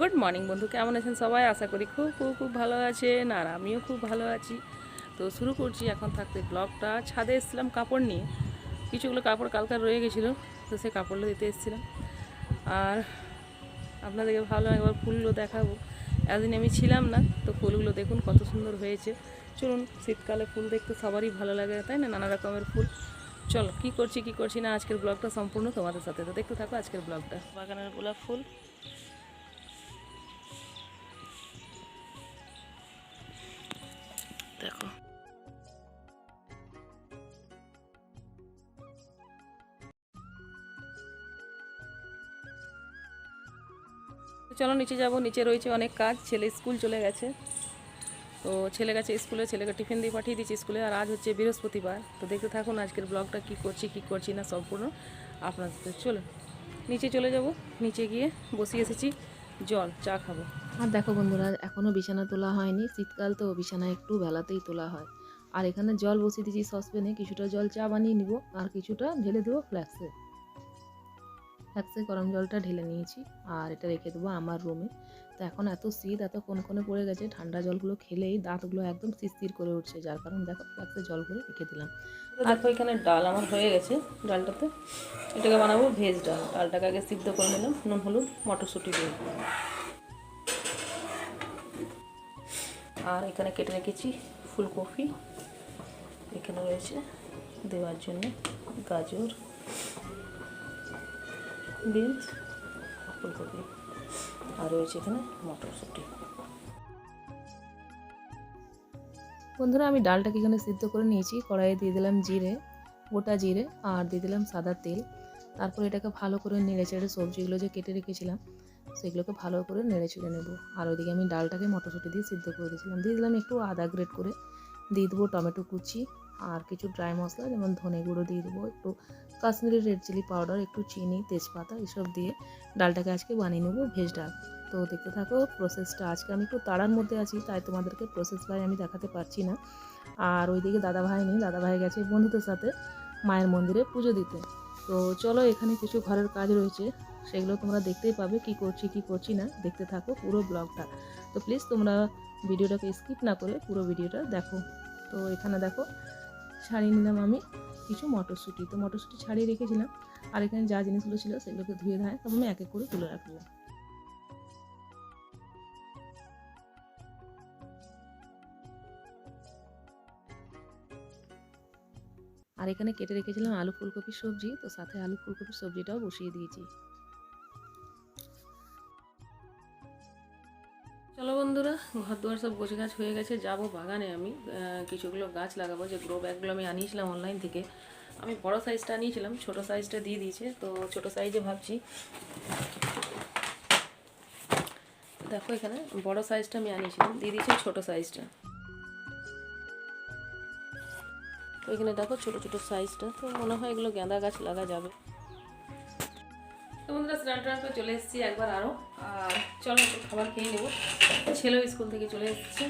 Good morning বন্ধু, কেমন আছেন সবাই? আশা করি খুব খুব খুব ভালো আছেন আর আমিও খুব ভালো আছি। তো শুরু করছি এখন থাকতে ব্লগটা। ছাদে এসেছিলাম কাপড় নিয়ে, কিছুগুলো কাপড় কালকার রয়ে গেছিল, তো সেই কাপড়গুলো দিতে এসেছিলাম। আর আপনাদেরকে ভালো একবার ফুলগুলো দেখাবো। এতদিন আমি ছিলাম না, তো ফুলগুলো দেখুন কত সুন্দর হয়েছে। চলুন, শীতকালে ফুল দেখতে সবারই ভালো লাগে, তাই না? নানা রকমের ফুল। চলো, কি করছি কি করছি না, আজকের ব্লগটা সম্পূর্ণ তোমাদের সাথে। তো দেখতে থাকো আজকের ব্লগটা। বাগানের গোলাপ ফুল। দেখো। চলো নিচে যাব, নিচে রয়েছে অনেক কাজ, ছেলে স্কুল চলে গেছে। তো ছেলে গেছে স্কুলে, ছেলেকে টিফিন দিয়ে পাঠিয়ে দিচ্ছি স্কুলে, আর আজ হচ্ছে বৃহস্পতিবার। তো দেখতে থাকুন আজকের ব্লগটা কি করছি কি করছি না সম্পূর্ণ আপনার সাথে। চলো, নিচে চলে যাব, নিচে গিয়ে বসিয়ে এসেছি। জল, চা খাব। আর দেখো বন্ধুরা এখনও বিছানা তোলা হয়নি। শীতকাল তো, বিছানা একটু বেলাতেই তোলা হয়। আর এখানে জল বসিয়ে দিয়েছি সসপ্যানে। কিছুটা জল চা বানিয়ে নিব, আর কিছুটা ঢেলে দেবো ফ্ল্যাক্সে। ফ্ল্যাক্সে গরম জলটা ঢেলে নিয়েছি, আর এটা রেখে দেবো আমার রুমে তো এখন এত শীত, এত কোন কোনে পড়ে গেছে, ঠান্ডা জলগুলো খেলেই দাঁতগুলো একদম শিরশির করে উঠছে, যার কারণে দেখো ফ্ল্যাক্সে জল করে রেখে দিলাম। দেখো এখানে ডাল আমার হয়ে গেছে, ডালটাতে। এটাকে বানাবো ভেজ ডাল, ডালটাকে আগে সিদ্ধ করে নিলাম, নুন, হলুদ, মটরশুঁটি দিয়ে। আর এখানে কেটে রেখেছি ফুলকপি, এখানে রয়েছে দেওয়ার জন্য গাজর, বিনস, ফুলকপি। আর রয়েছে এখানে মটরশুঁটি। বন্ধুরা, আমি ডালটাকে এখানে সিদ্ধ করে নিয়েছি। কড়াইয়ে দিয়ে দিলাম জিরে, গোটা জিরে, আর দিয়ে দিলাম সাদা তেল। তারপর এটাকে ভালো করে নেড়ে চেড়ে সবজিগুলো যে কেটে রেখেছিলাম, সেগুলোকে ভালো করে নেড়ে চেড়ে নেব। আর ওইদিকে আমি ডালটাকে মটরশুঁটি দিয়ে সিদ্ধ করে দিয়েছিলাম। দিয়ে দিলাম একটু আদা গ্রেট করে। দিয়ে দেবো টমেটো কুচি আর কিছু ড্রাই মশলা, যেমন ধনে গুঁড়ো দিয়ে দেবো, একটু কাশ্মীরি রেড চিলি পাউডার একটু চিনি, তেজপাতা, এসব দিয়ে ডালটাকে আজকে বানিয়ে নেব ভেজ ডাল। তো দেখতে থাকো প্রসেসটা আজকে আমি একটু তাড়ার মধ্যে আছি, তাই তোমাদেরকে প্রসেস ভাই আমি দেখাতে পারছি না। আর ওইদিকে দাদা ভাই নেই দাদা ভাই গেছে বন্ধুদের সাথে মায়ের মন্দিরে পুজো দিতে। তো চলো, এখানে কিছু ঘরের কাজ রয়েছে, সেগুলো তোমরা দেখতেই পাবে, কি করছি কি করছি না, দেখতে থাকো পুরো ব্লগটা তো প্লিজ তোমরা ভিডিওটাকে স্কিপ না করে পুরো ভিডিওটা দেখো। তো এখানে দেখো ছাড়িয়ে নিলাম আমি কিছু মটরশুঁটি। তো মটরশুঁটি ছাড়িয়ে রেখেছিলাম। আর এখানে যা জিনিসগুলো ছিল সেগুলোকে ধুয়ে ধায় তারপর আমি এক এক করে তুলে রাখব আর এখানে কেটে রেখেছিলাম আলু ফুলকপির সবজি। তো সাথে আলু ফুলকপির সবজিটাও বসিয়ে দিয়েছি। চলো বন্ধুরা ঘর দুয়ার সব গোছ গাছ হয়ে গেছে, যাব বাগানে আমি। কিছুগুলো গাছ লাগাবো, যে গ্রো ব্যাগগুলো আমি আনিয়েছিলাম অনলাইন থেকে। আমি বড় সাইজটা আনিয়েছিলাম, ছোট সাইজটা দিয়ে দিয়েছে, তো ছোট সাইজে ভাবছি। দেখো এখানে বড় সাইজটা আমি আনিয়েছিলাম, দিয়ে দিয়েছে ছোট সাইজটা তো এখানে দেখো ছোট ছোট সাইজটা তো মনে হয় এগুলো গাঁদা গাছ লাগা যাবে। তো বন্ধুরা, স্নান করে চলে এসেছি একবার আরও আর চলো একটু খাবার খেয়ে নেব। ছেলেও স্কুল থেকে চলে এসেছে।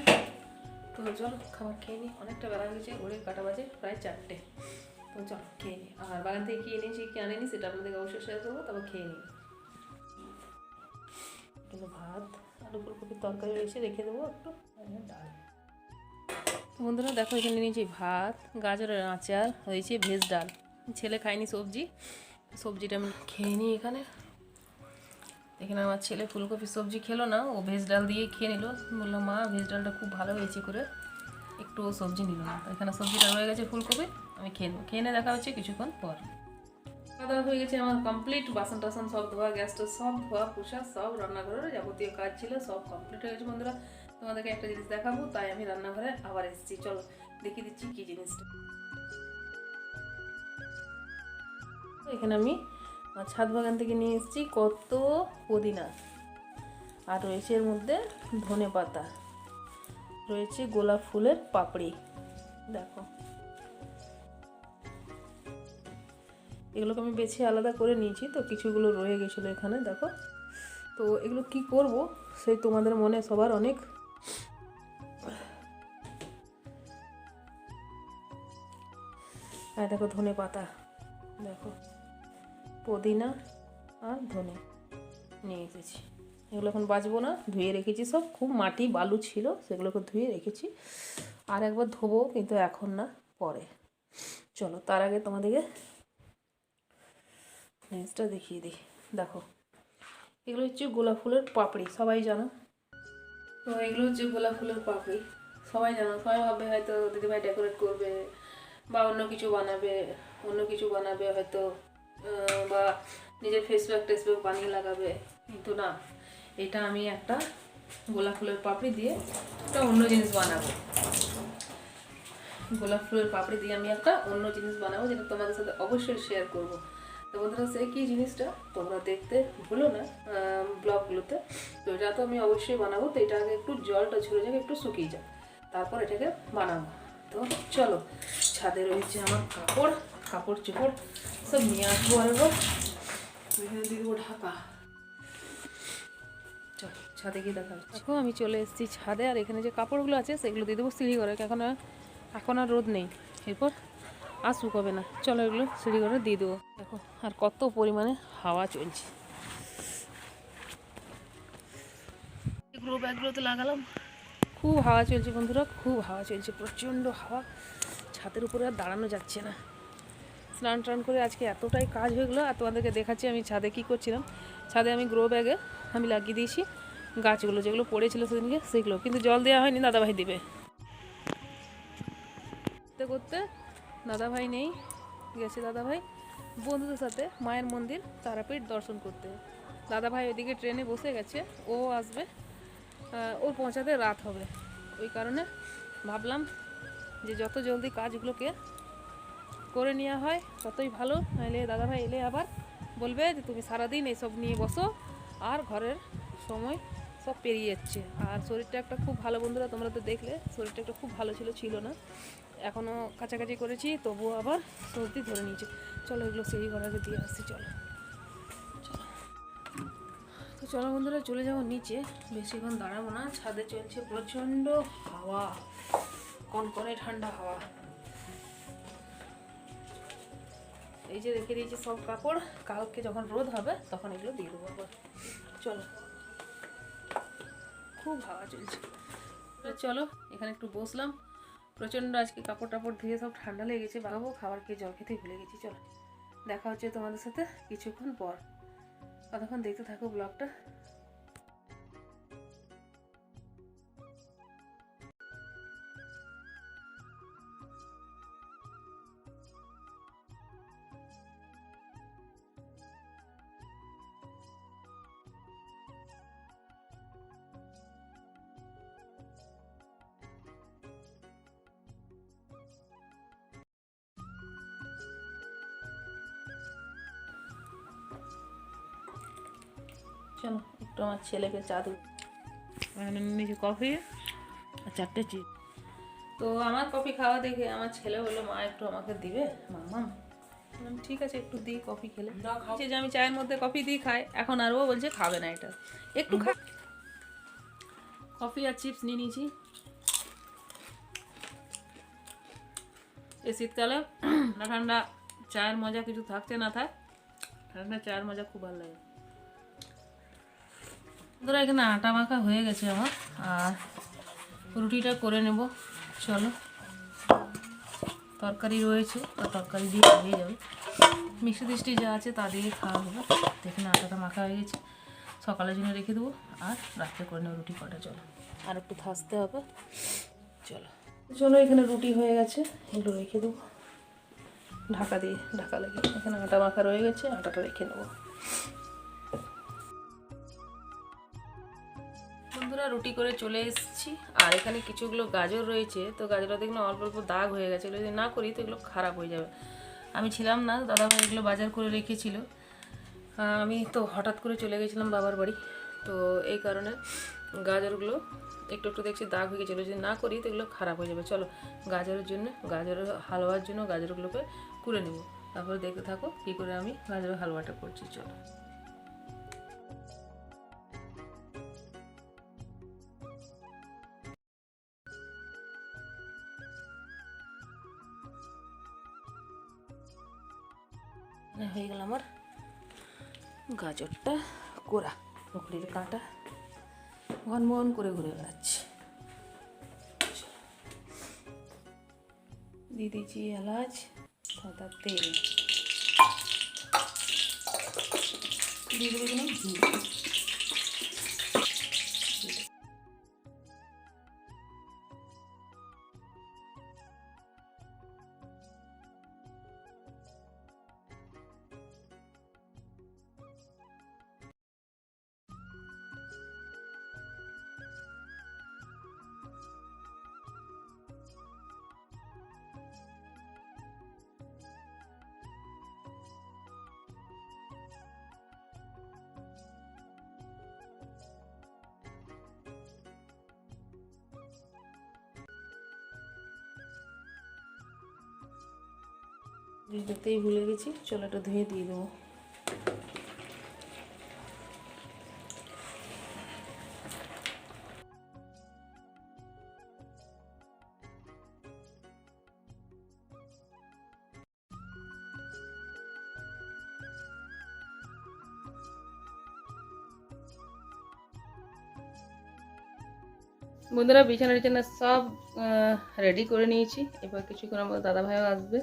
তো চলো, খাবার খেয়ে নিই অনেকটা বেলা হয়েছে ঘড়ির কাটা বাজে প্রায় চারটে। তো চলো, খেয়ে নিই আর বাগান থেকে কী এনেছি, কী আনেনি, সেটা আপনাদেরকে অবশ্যই শেয়ার করব, তারপর খেয়ে নিই কিন্তু ভাত, আলু ফুলকপির তরকারি রয়েছে, রেখে দেবো একটু। ডাল। তো বন্ধুরা, দেখো এখানে নিয়েছি ভাত, গাজরের আচার, হয়েছে ভেজ ডাল। ছেলে খায়নি সবজি। সবজিটা আমি খেয়ে নিই এখানে। এখানে আমার ছেলে ফুলকপি সবজি খেলো না, ও ভেজ ডাল দিয়ে খেয়ে নিল। বলল মা, ভেজ ডালটা খুব ভালো হয়েছে করে। একটু সবজি নিল না। এখানে সবজিটা রয়ে গেছে ফুলকপি, আমি খেয়ে নেব। খেয়ে দেখা হচ্ছে কিছুক্ষণ পর। খাওয়া হয়ে গেছে আমার কমপ্লিট বাসন টাসন সব ধোয়া গ্যাস গ্যাসটা সব ধোয়া পোষা সব রান্নাঘরের যাবতীয় কাজ ছিল, সব কমপ্লিট হয়ে গেছে বন্ধুরা। তোমাদেরকে একটা জিনিস দেখাবো, তাই আমি রান্নাঘরে আবার এসেছি। চলো, দেখিয়ে দিচ্ছি কী জিনিসটা। এখানে আমি ছাদ বাগান থেকে নিয়ে এসেছি কত পুদিনা। আর রয়েছে এর মধ্যে ধনে পাতা, রয়েছে গোলাপ ফুলের পাপড়ি। দেখো। এগুলোকে আমি বেছে আলাদা করে নিয়েছি, তো কিছুগুলো রয়ে গেছিল এখানে, দেখো। তো এগুলো কি করব, সেই তোমাদের মনে সবার অনেক। আর দেখো ধনে পাতা, দেখো। পুদিনা আর ধনে নিয়ে এসেছি। এগুলো এখন বাজবো না, ধুয়ে রেখেছি সব। খুব মাটি বালু ছিল, সেগুলোকে ধুয়ে রেখেছি। আর একবার ধোবো, কিন্তু এখন না, পরে। চলো, তার আগে তোমাদেরকে নেক্সটটা দেখিয়ে দিই। দেখো, এগুলো হচ্ছে গোলাপ ফুলের পাপড়ি, সবাই জানো? তো এগুলো হচ্ছে গোলাপ ফুলের পাপড়ি, সবাই জানো। সবাই ভাববে হয়তো দিদিভাই ডেকোরেট করবে বা অন্য কিছু বানাবে, অন্য কিছু বানাবে, হয়তো বা নিজের ফেসব্যাক টেসব্যাক বানিয়ে লাগাবে। কিন্তু না, এটা আমি একটা গোলাপ ফুলের পাপড়ি দিয়ে একটা অন্য জিনিস বানাবো। গোলাপ ফুলের পাপড়ি দিয়ে আমি একটা অন্য জিনিস বানাবো যেটা তোমাদের সাথে অবশ্যই শেয়ার করব। তো বন্ধুরা, সে কী জিনিসটা? তোমরা দেখতে ভুলো না ব্লগগুলোতে তো এটা তো আমি অবশ্যই বানাবো। তো এটা আগে একটু জলটা ঝরে যাবে একটু শুকিয়ে যাক। তারপর এটাকে বানাবো। তো চলো, ছাদে রয়েছে আমার কাপড়। কাপড় চোপড় সব নিয়ে আসব আরেকবার এখানে দিয়ে দেবো ঢাকা। চল ছাদে গিয়ে দেখা দেখো আমি চলে এসেছি ছাদে আর এখানে যে কাপড়গুলো আছে সেগুলো দিয়ে দেবো সিঁড়ি করে এখন আর এখন আর রোদ নেই। এরপর আর শুকাবে না। চলো এগুলো সিঁড়ি করে দিয়ে দেবো। দেখো আর কত পরিমাণে হাওয়া চলছে। এগুলো ব্যাগগুলোতে লাগালাম। খুব হাওয়া চলছে বন্ধুরা খুব হাওয়া চলছে প্রচণ্ড হাওয়া। ছাদের উপরে আর দাঁড়ানো যাচ্ছে না। স্নান টান করে আজকে এতটাই কাজ হয়ে গেলো, আর তোমাদেরকে দেখাচ্ছি আমি ছাদে কী করছিলাম। ছাদে আমি গ্রো ব্যাগে আমি লাগিয়ে দিয়েছি গাছগুলো, যেগুলো পড়েছিল সেদিনকে সেগুলো। কিন্তু জল দেওয়া হয়নি, দাদাভাই দেবে। করতে করতে দাদাভাই নেই, গেছে দাদাভাই। বন্ধুদের সাথে মায়ের মন্দির, তারাপীঠ দর্শন করতে। দাদাভাই ওইদিকে ট্রেনে বসে গেছে, ও আসবে ওর পৌঁছাতে রাত হবে। ওই কারণে ভাবলাম যে যত জলদি কাজগুলোকে করে নেওয়া হয়, ততই ভালো। নাহলে দাদাভাই এলে আবার বলবে যে, তুমি সারাদিন এসব নিয়ে বসো, আর ঘরের সময় সব পেরিয়ে যাচ্ছে। আর শরীরটা একটা খুব ভালো, বন্ধুরা, তোমরা তো দেখলে, শরীরটা একটা খুব ভালো ছিল ছিল না। এখনও কাছাকাছি করেছি, তবুও আবার সর্দি ধরে নিয়েছে। চলো এগুলো সেই ঘরে দিয়ে আসছি, চলো। চলো তো চলো, বন্ধুরা, চলে যাব নিচে। বেশিক্ষণ দাঁড়াবো না, ছাদে চলছে প্রচণ্ড হাওয়া, কনকনে ঠান্ডা হাওয়া। এই যে রেখে দিয়েছি সব কাপড়, কালকে যখন রোদ হবে তখন এগুলো দিয়ে দেবো চলো। খুব হাওয়া চলছে। চলো, এখানে একটু বসলাম। প্রচণ্ড আজকে কাপড় টাপড় ধুয়ে সব ঠান্ডা লেগে গেছে বাবাবো খাবার খেয়ে জল খেতে ভুলে গেছি। চলো, দেখা হচ্ছে তোমাদের সাথে কিছুক্ষণ পর। কতক্ষণ দেখতে থাকো ব্লগটা। চলো একটু আমার ছেলেকে চা দেবো নিজে কফি আর চারটে চিপ তো আমার কফি খাওয়া দেখে আমার ছেলে বলল মা একটু আমাকে দিবে? মামা ঠিক আছে একটু দিই কফি খেলে। যে আমি চায়ের মধ্যে কফি দিই খাই। এখন আর ও বলছে খাবে না এটা। একটু খা। কফি আর চিপস নিয়ে নিয়েছি। এই শীতকালে ঠান্ডা ঠান্ডা চায়ের মজা কিছু থাকছে না থাক। ঠান্ডা চায়ের মজা খুব ভালো লাগে। ধরো এখানে আটা মাখা হয়ে গেছে আমার, আর রুটিটা করে নেব। চলো। তরকারি রয়েছে, তা তরকারি দিয়ে হয়ে যাবে। মিষ্টি টিষ্টি যা আছে তা দিয়ে খাওয়া হবে। এখানে আটাটা মাখা হয়ে গেছে। সকালের জন্য রেখে দেবো, আর রাত্রে করে নেব রুটি কটা, চলো। আর একটু থাসতে হবে। চলো। চলো, এখানে রুটি হয়ে গেছে, এগুলো রেখে দেবো। ঢাকা দিয়ে, ঢাকা লেগে। এখানে আটা মাখা রয়ে গেছে, আটাটা রেখে নেব। বন্ধুরা, রুটি করে চলে এসেছি। আর এখানে কিছুগুলো গাজর রয়েছে। তো গাজরটা দেখলাম অল্প অল্প দাগ হয়ে গেছে। যদি না করি, তো এগুলো খারাপ হয়ে যাবে। আমি ছিলাম না, দাদাভাই এগুলো বাজার করে রেখেছিল। আমি তো হঠাৎ করে চলে গেছিলাম বাবার বাড়ি। তো এই কারণে গাজরগুলো একটু একটু দেখছি দাগ হয়ে গেছিল। যদি না করি, তো এগুলো খারাপ হয়ে যাবে। চলো, গাজরের জন্য গাজরের হালুয়ার জন্য গাজরগুলোকে কুড়ে নেব। তারপরে দেখতে থাকো কী করে আমি গাজরের হালুয়াটা করছি। চলো। হয়ে গেল আমার গাজরটা কোরা পুকুরির কাঁটা। ভন করে ঘুরে বেড়াচ্ছে। দিয়ে দিয়েছি এলাচ, সাদা তেল। দিয়ে দেবো ঘি। দেখতেই ভুলে গেছি, চলো একটু ধুয়ে দিয়ে দেবো। বন্ধুরা বিছানা টিছানা সব রেডি করে নিয়েছি। এবার কিছুক্ষণ আমার দাদা ভাইও আসবে।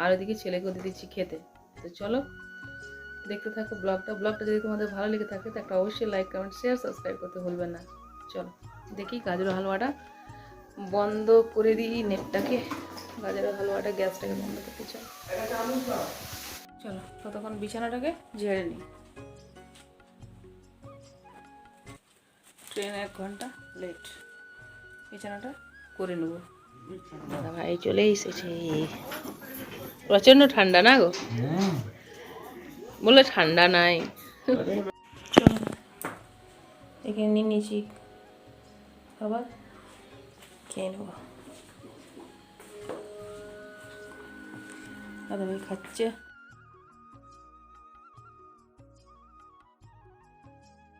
আর ওদিকে ছেলেকেও দিয়ে দিচ্ছি খেতে। তো চলো, দেখতে থাকো ব্লগটা। ব্লগটা যদি তোমাদের ভালো লেগে থাকে, তো একটা অবশ্যই লাইক কমেন্ট শেয়ার সাবস্ক্রাইব করতে ভুলবেন না। চলো, দেখি গাজর হালুয়াটা বন্ধ করে দিই নেটটাকে। গাজরের হালুয়াটা গ্যাসটাকে বন্ধ করতে চলো চলো, ততক্ষণ বিছানাটাকে ঝেড়ে নিই। ট্রেন এক ঘণ্টা লেট বিছানাটা করে নেব। দাদা ভাই চলে এসেছে। প্রচণ্ড ঠান্ডা না গো? বলে ঠান্ডা নাই। চলো এখানে নিয়ে নিয়েছি। খাবার খেয়ে নেব। দাদা ভাই খাচ্ছে।